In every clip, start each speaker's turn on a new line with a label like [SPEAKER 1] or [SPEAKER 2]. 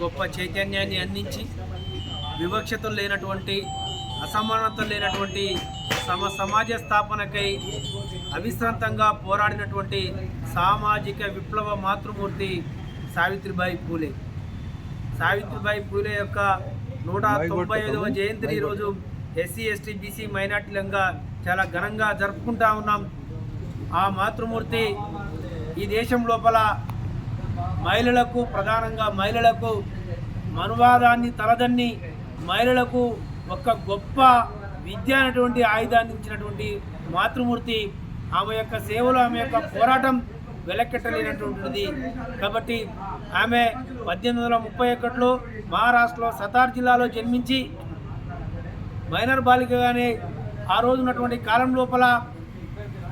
[SPEAKER 1] గొప్ప చైతన్యాన్ని అందించి వివక్షతలు లేనటువంటి అసమానతలు లేనటువంటి సమ సమాజ స్థాపనకై అవిశ్రాంతంగా పోరాడినటువంటి సామాజిక విప్లవ మాతృమూర్తి సావిత్రిబాయి పూలే. సావిత్రిబాయి పూలే యొక్క నూట తొంభై ఐదవ జయంతిని ఈరోజు ఎస్సీ ఎస్టీ బీసీ మైనార్టీలంగా చాలా ఘనంగా జరుపుకుంటా ఉన్నాం. ఆ మాతృమూర్తి ఈ దేశం లోపల మహిళలకు ప్రధానంగా మహిళలకు మనువాదాన్ని తలదన్ని మహిళలకు ఒక గొప్ప విద్య అనేటువంటి ఆయుధాన్ని ఇచ్చినటువంటి మాతృమూర్తి ఆమె యొక్క సేవలు ఆమె యొక్క పోరాటం వెలకెట్టలేనటువంటిది కాబట్టి ఆమె పద్దెనిమిది వందల ముప్పై ఒకటిలో మహారాష్ట్రలో సతార్ జిల్లాలో జన్మించి మైనర్ బాలికగానే ఆ రోజు ఉన్నటువంటి కాలం లోపల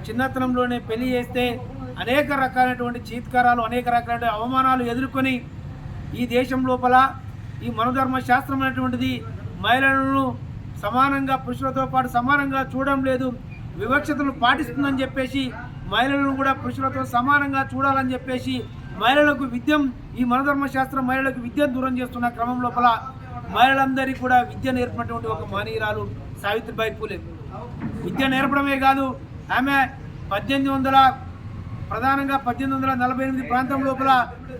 [SPEAKER 1] చిన్నతనంలోనే పెళ్ళి చేస్తే అనేక రకాలైనటువంటి చీత్కారాలు అనేక రకాలైన అవమానాలు ఎదుర్కొని ఈ దేశం లోపల ఈ మనోధర్మ శాస్త్రం అనేటువంటిది మహిళలను సమానంగా పురుషులతో పాటు సమానంగా చూడడం లేదు. వివక్షతను పాటిస్తుందని చెప్పేసి మహిళలను కూడా పురుషులతో సమానంగా చూడాలని చెప్పేసి మహిళలకు విద్యం ఈ మనధర్మ శాస్త్రం మహిళలకు విద్యను దూరం చేస్తున్న క్రమం లోపల మహిళలందరికీ కూడా విద్య నేర్పినటువంటి ఒక మహనీయురాలు సావిత్రిబాయి పూలే. విద్య నేర్పడమే కాదు ఆమె పద్దెనిమిది వందల ప్రధానంగా పద్దెనిమిది వందల నలభై ఎనిమిది ప్రాంతం లోపల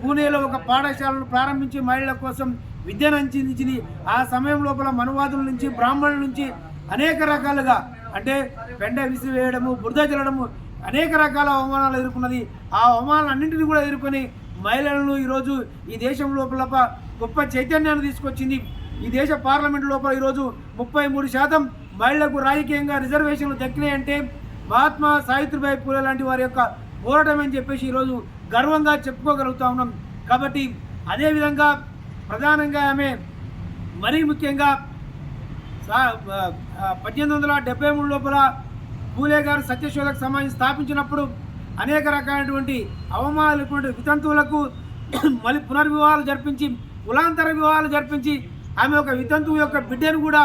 [SPEAKER 1] పూణేలో ఒక పాఠశాలను ప్రారంభించి మహిళల కోసం విద్యను అందించింది. ఆ సమయం లోపల మనువాదుల నుంచి బ్రాహ్మణుల నుంచి అనేక రకాలుగా అంటే పెండ విసివేయడము బురద చల్లడము అనేక రకాల అవమానాలు ఎదుర్కొన్నది. ఆ అవమానాలన్నింటినీ కూడా ఎదుర్కొని మహిళలను ఈరోజు ఈ దేశం లోపల గొప్ప చైతన్యాన్ని తీసుకొచ్చింది. ఈ దేశ పార్లమెంట్ లోపల ఈరోజు ముప్పై మూడు శాతం మహిళలకు రాజకీయంగా రిజర్వేషన్లు దక్కినాయంటే మహాత్మా సావిత్రిబాయి పూలే లాంటి వారి యొక్క పోరాటం అని చెప్పేసి ఈరోజు గర్వంగా చెప్పుకోగలుగుతా ఉన్నాం. కాబట్టి అదేవిధంగా ప్రధానంగా ఆమె మరీ ముఖ్యంగా సా- పద్దెనిమిది వందల డెబ్బై మూడు లోపల పూలే గారు సత్యశోధక సమాజం స్థాపించినప్పుడు అనేక రకాలైనటువంటి అవమానాలటువంటి వితంతువులకు మళ్ళీ పునర్వివాహాలు జరిపించి కులాంతర వివాహాలు జరిపించి ఆమె ఒక వితంతువు యొక్క బిడ్డను కూడా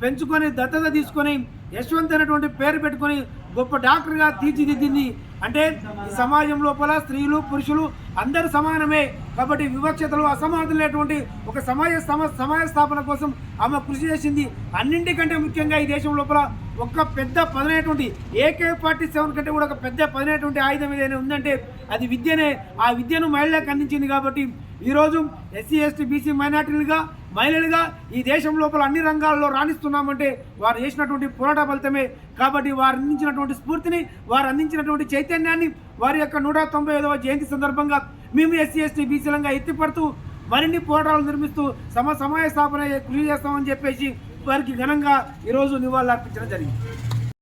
[SPEAKER 1] పెంచుకొని దత్తత తీసుకొని యశ్వంత్ అనేటువంటి పేరు పెట్టుకొని గొప్ప డాక్టర్గా తీర్చిదిద్దింది అంటే ఈ సమాజం లోపల స్త్రీలు పురుషులు అందరు సమానమే. కాబట్టి వివక్షతలు అసమానతలేటువంటి ఒక సమాజ సమ సమాజ స్థాపన కోసం ఆమె కృషి చేసింది. అన్నింటికంటే ముఖ్యంగా ఈ దేశం లోపల ఒక పెద్ద పదనైనటువంటి ఏకే ఫార్టీ సెవెన్ కంటే కూడా ఒక పెద్ద పదనైనటువంటి ఆయుధం ఏదైనా ఉందంటే అది విద్యనే. ఆ విద్యను మహిళలకు అందించింది కాబట్టి ఈరోజు ఎస్సీ ఎస్టీ బీసీ మైనార్టీలుగా మహిళలుగా ఈ దేశం లోపల అన్ని రంగాల్లో రాణిస్తున్నామంటే వారు చేసినటువంటి పోరాట ఫలితమే. కాబట్టి వారు అందించినటువంటి స్ఫూర్తిని వారు అందించినటువంటి చైతన్యాన్ని వారి యొక్క నూట తొంభై ఐదవ జయంతి సందర్భంగా మేము ఎస్సీ ఎస్టీ బీసీలంగా ఎత్తిపడుతూ మరిన్ని పోరాటాలు నిర్మిస్తూ సమ సమయ స్థాపన కృషి చేస్తామని చెప్పేసి వారికి ఘనంగా ఈరోజు నివాళులు అర్పించడం జరిగింది.